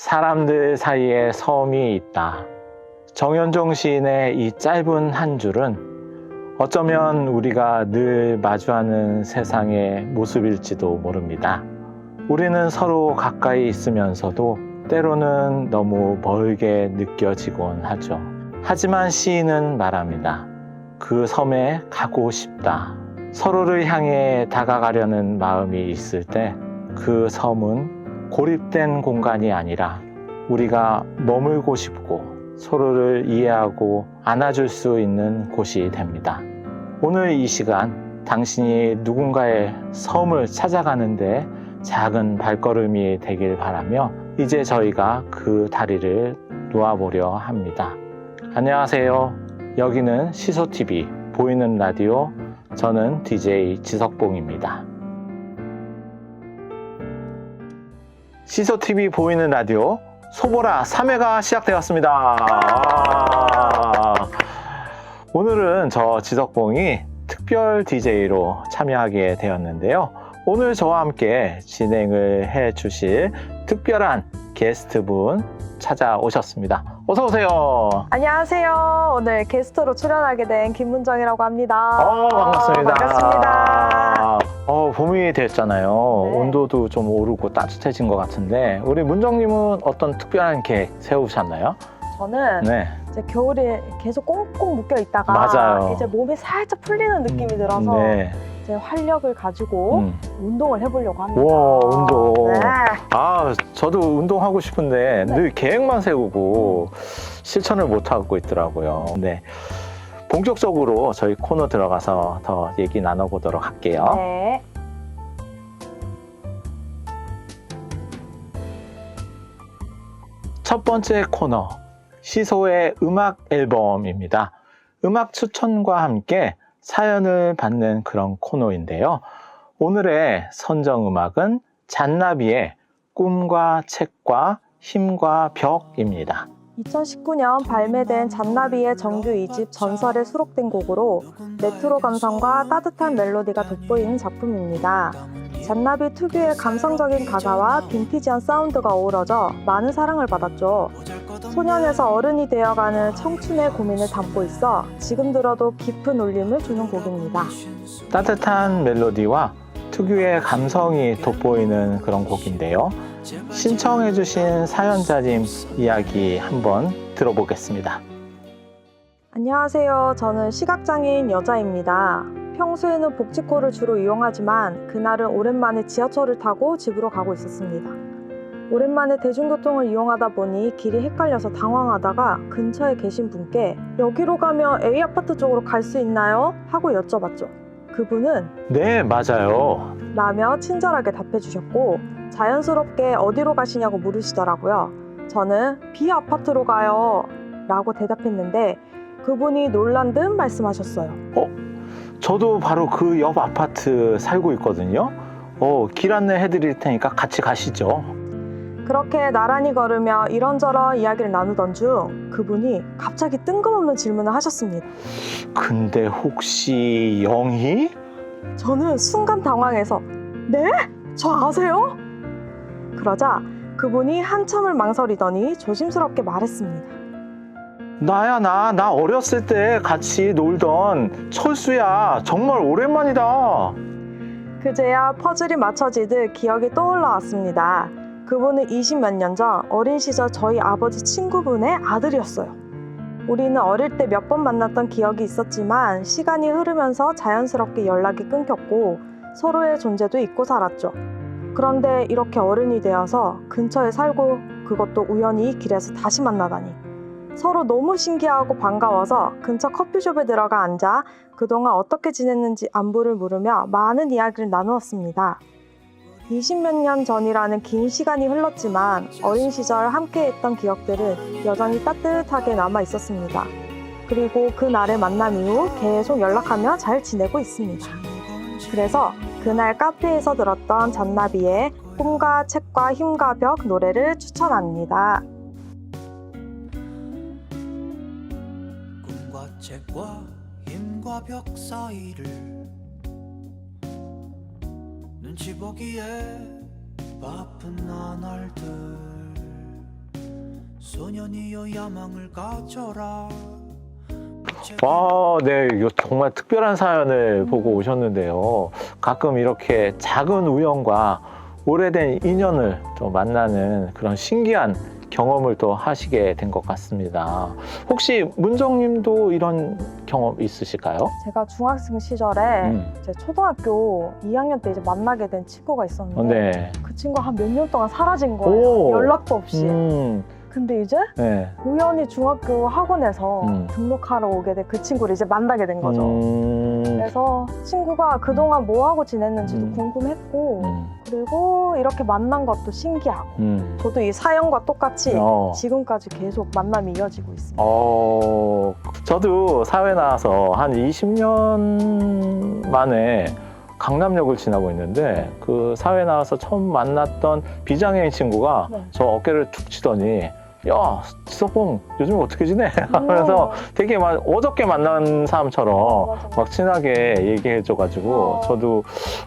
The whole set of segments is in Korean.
사람들 사이에 섬이 있다. 정현종 시인의 이 짧은 한 줄은 어쩌면 우리가 늘 마주하는 세상의 모습일지도 모릅니다. 우리는 서로 가까이 있으면서도 때로는 너무 멀게 느껴지곤 하죠. 하지만 시인은 말합니다. 그 섬에 가고 싶다. 서로를 향해 다가가려는 마음이 있을 때 그 섬은 고립된 공간이 아니라 우리가 머물고 싶고 서로를 이해하고 안아줄 수 있는 곳이 됩니다. 오늘 이 시간 당신이 누군가의 섬을 찾아가는데 작은 발걸음이 되길 바라며 이제 저희가 그 다리를 놓아보려 합니다. 안녕하세요. 여기는 시소TV 보이는 라디오 저는 DJ 지석봉입니다. 시소TV 보이는 라디오 소보라 3회가 시작되었습니다. 와. 오늘은 저 지석봉이 특별 DJ로 참여하게 되었는데요. 오늘 저와 함께 진행을 해 주실 특별한 게스트분 찾아오셨습니다. 어서 오세요. 안녕하세요. 오늘 게스트로 출연하게 된 김문정이라고 합니다. 어, 반갑습니다. 반갑습니다. 어, 봄이 됐잖아요. 네. 온도도 좀 오르고 따뜻해진 것 같은데 우리 문정님은 어떤 특별한 계획 세우셨나요? 저는 네. 이제 겨울에 계속 꽁꽁 묶여 있다가 맞아요. 이제 몸이 살짝 풀리는 느낌이 들어서 네. 이제 활력을 가지고 음. 운동을 해보려고 합니다. 우와, 운동. 네. 아, 저도 운동하고 싶은데 네. 늘 계획만 세우고 실천을 못 하고 있더라고요. 네. 본격적으로 저희 코너 들어가서 더 얘기 나눠보도록 할게요. 네. 첫 번째 코너, 시소의 음악 앨범입니다. 음악 추천과 함께 사연을 받는 그런 코너인데요. 오늘의 선정 음악은 잔나비의 꿈과 책과 힘과 벽입니다. 2019년 발매된 잔나비의 정규 2집 전설에 수록된 곡으로 레트로 감성과 따뜻한 멜로디가 돋보이는 작품입니다. 잔나비 특유의 감성적인 가사와 빈티지한 사운드가 어우러져 많은 사랑을 받았죠. 소년에서 어른이 되어가는 청춘의 고민을 담고 있어 지금 들어도 깊은 울림을 주는 곡입니다. 따뜻한 멜로디와 특유의 감성이 돋보이는 그런 곡인데요. 신청해주신 사연자님 이야기 한번 들어보겠습니다. 안녕하세요. 저는 시각장애인 여자입니다. 평소에는 복지코를 주로 이용하지만 그날은 오랜만에 지하철을 타고 집으로 가고 있었습니다. 오랜만에 대중교통을 이용하다 보니 길이 헷갈려서 당황하다가 근처에 계신 분께 여기로 가면 A 아파트 쪽으로 갈 수 있나요? 하고 여쭤봤죠. 그분은 네, 맞아요. 라며 친절하게 답해 주셨고 자연스럽게 어디로 가시냐고 물으시더라고요. 저는 B 아파트로 가요. 라고 대답했는데 그분이 놀란 듯 말씀하셨어요. 저도 바로 그 옆 아파트 살고 있거든요. 어, 길 안내 해드릴 테니까 같이 가시죠. 그렇게 나란히 걸으며 이런저런 이야기를 나누던 중 그분이 갑자기 뜬금없는 질문을 하셨습니다. 근데 혹시 영희? 저는 순간 당황해서 네? 저 아세요? 그러자 그분이 한참을 망설이더니 조심스럽게 말했습니다. 나야 나, 나 어렸을 때 같이 놀던 철수야. 정말 오랜만이다. 그제야 퍼즐이 맞춰지듯 기억이 떠올라왔습니다. 그분은 20몇 년 전 어린 시절 저희 아버지 친구분의 아들이었어요. 우리는 어릴 때 몇 번 만났던 기억이 있었지만 시간이 흐르면서 자연스럽게 연락이 끊겼고 서로의 존재도 잊고 살았죠. 그런데 이렇게 어른이 되어서 근처에 살고 그것도 우연히 길에서 다시 만나다니. 서로 너무 신기하고 반가워서 근처 커피숍에 들어가 앉아 그동안 어떻게 지냈는지 안부를 물으며 많은 이야기를 나누었습니다. 20몇 년 전이라는 긴 시간이 흘렀지만 어린 시절 함께 했던 기억들은 여전히 따뜻하게 남아 있었습니다. 그리고 그날의 만남 이후 계속 연락하며 잘 지내고 있습니다. 그래서 그날 카페에서 들었던 잔나비의 꿈과 책과 힘과 벽 노래를 추천합니다. 꿈과 책과 힘과 벽 사이를 눈치 보기에 바쁜 나날들 소년이여 야망을 갖춰라 와, 네, 이거 정말 특별한 사연을 보고 오셨는데요. 가끔 이렇게 작은 우연과 오래된 인연을 또 만나는 그런 신기한 경험을 또 하시게 된 것 같습니다. 혹시 문정님도 이런 경험 있으실까요? 제가 중학생 시절에 음. 제 초등학교 2학년 때 이제 만나게 된 친구가 있었는데 어, 네. 그 친구가 한 몇 년 동안 사라진 거예요. 오. 연락도 없이. 음, 근데 이제 네. 우연히 중학교 학원에서 음. 등록하러 오게 돼그 친구를 이제 만나게 된 거죠. 음, 그래서 친구가 그동안 뭐 하고 지냈는지도 음. 궁금했고 음, 그리고 이렇게 만난 것도 신기하고 음. 저도 이 사연과 똑같이 어. 지금까지 계속 만남이 이어지고 있습니다. 어, 저도 사회 나와서 한 20년 만에 강남역을 지나고 있는데 그 사회 나와서 처음 만났던 비장애인 친구가 네. 저 어깨를 툭 치더니 야 지석봉 요즘 어떻게 지내? 하면서 되게 막 어저께 만난 사람처럼 어. 막 친하게 얘기해 줘가지고 어. 저도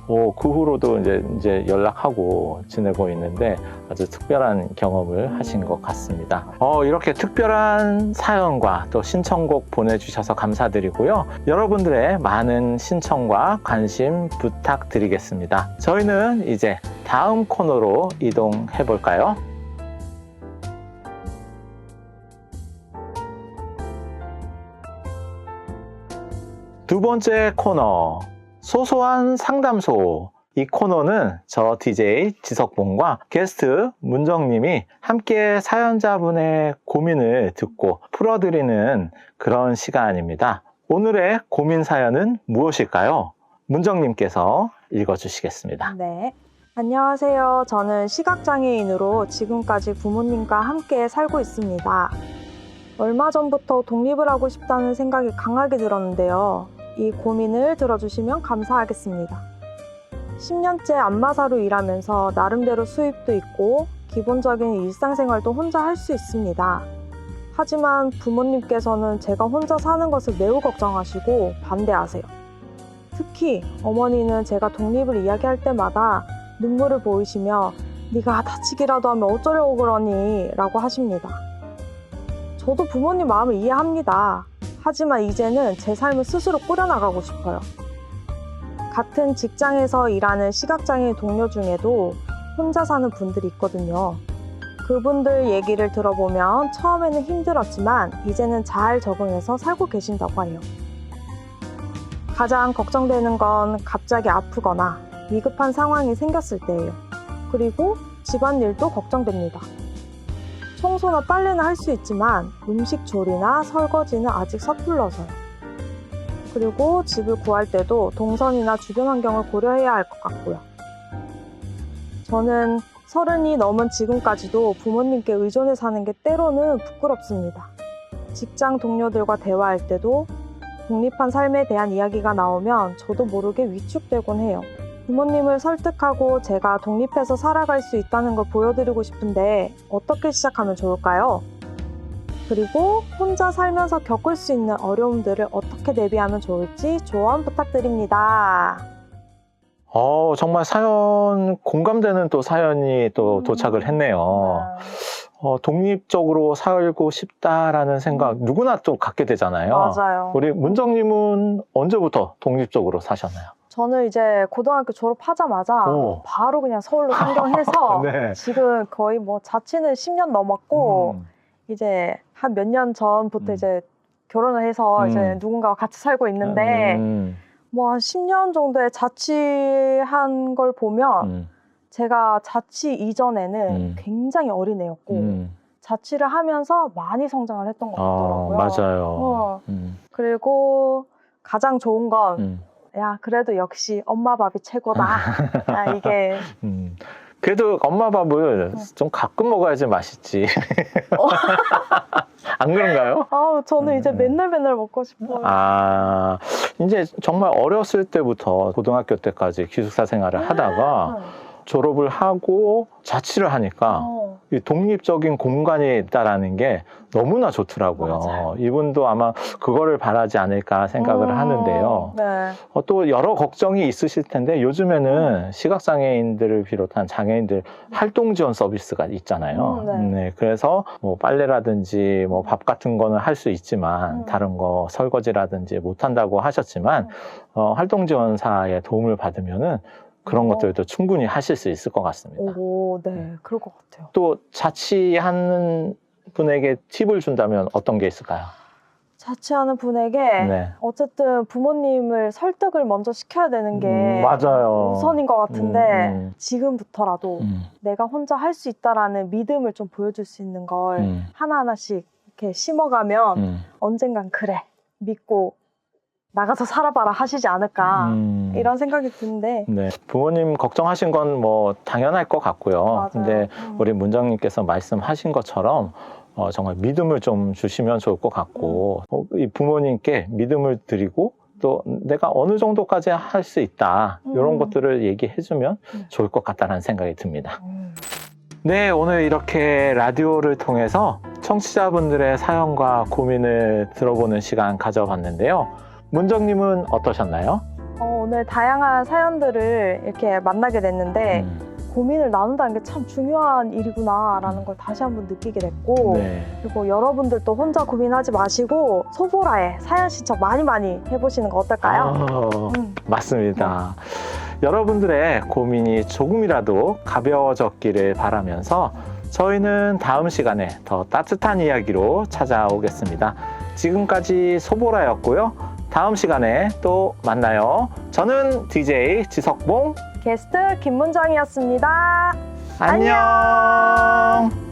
어, 그 후로도 이제 이제 연락하고 지내고 있는데 아주 특별한 경험을 하신 것 같습니다. 어, 이렇게 특별한 사연과 또 신청곡 보내주셔서 감사드리고요. 여러분들의 많은 신청과 관심 부탁드리겠습니다. 저희는 이제 다음 코너로 이동해 볼까요? 번째 코너 소소한 상담소 이 코너는 저 DJ 지석봉과 게스트 문정님이 함께 사연자분의 고민을 듣고 풀어드리는 그런 시간입니다. 오늘의 고민 사연은 무엇일까요? 문정님께서 읽어주시겠습니다. 네. 안녕하세요. 저는 시각장애인으로 지금까지 부모님과 함께 살고 있습니다. 얼마 전부터 독립을 하고 싶다는 생각이 강하게 들었는데요. 이 고민을 들어주시면 감사하겠습니다. 10년째 안마사로 일하면서 나름대로 수입도 있고 기본적인 일상생활도 혼자 할 수 있습니다. 하지만 부모님께서는 제가 혼자 사는 것을 매우 걱정하시고 반대하세요. 특히 어머니는 제가 독립을 이야기할 때마다 눈물을 보이시며 네가 다치기라도 하면 어쩌려고 그러니 라고 하십니다. 저도 부모님 마음을 이해합니다. 하지만 이제는 제 삶을 스스로 꾸려나가고 싶어요. 같은 직장에서 일하는 시각장애인 동료 중에도 혼자 사는 분들이 있거든요. 그분들 얘기를 들어보면 처음에는 힘들었지만 이제는 잘 적응해서 살고 계신다고 해요. 가장 걱정되는 건 갑자기 아프거나 위급한 상황이 생겼을 때예요. 그리고 집안일도 걱정됩니다. 청소나 빨래는 할 수 있지만 음식 조리나 설거지는 아직 서툴러서요. 그리고 집을 구할 때도 동선이나 주변 환경을 고려해야 할 것 같고요. 저는 서른이 넘은 지금까지도 부모님께 의존해 사는 게 때로는 부끄럽습니다. 직장 동료들과 대화할 때도 독립한 삶에 대한 이야기가 나오면 저도 모르게 위축되곤 해요. 부모님을 설득하고 제가 독립해서 살아갈 수 있다는 걸 보여드리고 싶은데 어떻게 시작하면 좋을까요? 그리고 혼자 살면서 겪을 수 있는 어려움들을 어떻게 대비하면 좋을지 조언 부탁드립니다. 어, 정말 사연, 공감되는 또 사연이 또 음. 도착을 했네요. 어, 독립적으로 살고 싶다라는 생각 누구나 또 갖게 되잖아요. 음. 맞아요. 우리 문정님은 언제부터 독립적으로 사셨나요? 저는 이제 고등학교 졸업하자마자 오. 바로 그냥 서울로 상경해서 네. 지금 거의 뭐 자취는 10년 넘었고 음, 이제 한 몇 년 전부터 음. 이제 결혼을 해서 음. 이제 누군가와 같이 살고 있는데 음, 뭐한 10년 정도의 자취한 걸 보면 음, 제가 자취 이전에는 음. 굉장히 어린 애였고 음. 자취를 하면서 많이 성장을 했던 것 어, 같더라고요. 맞아요. 어. 음, 그리고 가장 좋은 건 음, 야, 그래도 역시 엄마 밥이 최고다. 아, 이게 음. 그래도 엄마 밥을 좀 가끔 먹어야지 맛있지. 어. 안 그런가요? 아우 저는 이제 음. 맨날 맨날 먹고 싶어요. 아, 이제 정말 어렸을 때부터 고등학교 때까지 기숙사 생활을 하다가 응. 졸업을 하고 자취를 하니까 어. 이 독립적인 공간이 있다라는 게 너무나 좋더라고요. 맞아요. 이분도 아마 그거를 바라지 않을까 생각을 음, 하는데요. 네. 어, 또 여러 걱정이 있으실 텐데 요즘에는 시각장애인들을 비롯한 장애인들 활동 지원 서비스가 있잖아요. 음, 네. 그래서 뭐 빨래라든지 뭐 밥 같은 거는 할 수 있지만 음. 다른 거 설거지라든지 못 한다고 하셨지만 음. 어, 활동 지원사의 도움을 받으면은 그런 어. 것들도 충분히 하실 수 있을 것 같습니다. 오, 네, 그럴 것 같아요. 또 자취하는 분에게 팁을 준다면 어떤 게 있을까요? 자취하는 분에게 네. 어쨌든 부모님을 설득을 먼저 시켜야 되는 게 음, 맞아요. 우선인 것 같은데 음, 음. 지금부터라도 음, 내가 혼자 할 수 있다라는 믿음을 좀 보여줄 수 있는 걸 음, 하나하나씩 이렇게 심어가면 음, 언젠간 그래 믿고 나가서 살아봐라 하시지 않을까 음. 이런 생각이 드는데 네. 부모님 걱정하신 건 뭐 당연할 것 같고요. 맞아요. 근데 음. 우리 문장님께서 말씀하신 것처럼 어, 정말 믿음을 좀 주시면 좋을 것 같고 음. 어, 이 부모님께 믿음을 드리고 또 내가 어느 정도까지 할 수 있다 이런 음. 것들을 얘기해주면 음. 좋을 것 같다는 생각이 듭니다. 음. 네, 오늘 이렇게 라디오를 통해서 청취자분들의 사연과 고민을 들어보는 시간 가져봤는데요. 문정님은 어떠셨나요? 어, 오늘 다양한 사연들을 이렇게 만나게 됐는데 음, 고민을 나눈다는 게 참 중요한 일이구나라는 걸 다시 한번 느끼게 됐고 네. 그리고 여러분들도 혼자 고민하지 마시고 소보라에 사연 신청 많이 많이 해보시는 거 어떨까요? 아, 음. 맞습니다. 여러분들의 고민이 조금이라도 가벼워졌기를 바라면서 저희는 다음 시간에 더 따뜻한 이야기로 찾아오겠습니다. 지금까지 소보라였고요. 다음 시간에 또 만나요. 저는 DJ 지석봉. 게스트 김문정이었습니다. 안녕.